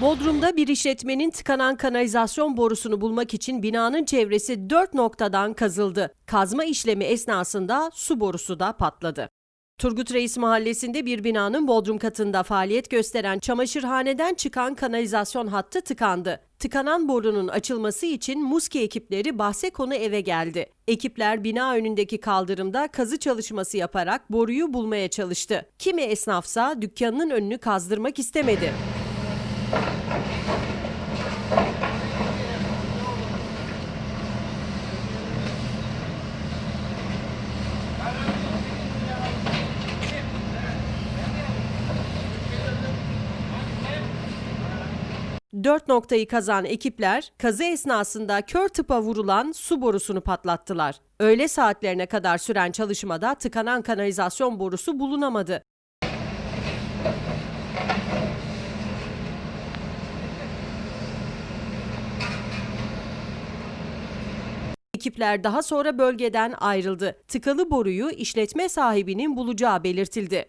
Bodrum'da bir işletmenin tıkanan kanalizasyon borusunu bulmak için binanın çevresi dört noktadan kazıldı. Kazma işlemi esnasında su borusu da patladı. Turgut Reis Mahallesi'nde bir binanın bodrum katında faaliyet gösteren çamaşırhaneden çıkan kanalizasyon hattı tıkandı. Tıkanan borunun açılması için Muski ekipleri bahse konu eve geldi. Ekipler bina önündeki kaldırımda kazı çalışması yaparak boruyu bulmaya çalıştı. Kimi esnafsa dükkanının önünü kazdırmak istemedi. Dört noktayı kazan ekipler kazı esnasında kör tıpa vurulan su borusunu patlattılar. Öğle saatlerine kadar süren çalışmada tıkanan kanalizasyon borusu bulunamadı. Ekipler daha sonra bölgeden ayrıldı. Tıkalı boruyu işletme sahibinin bulacağı belirtildi.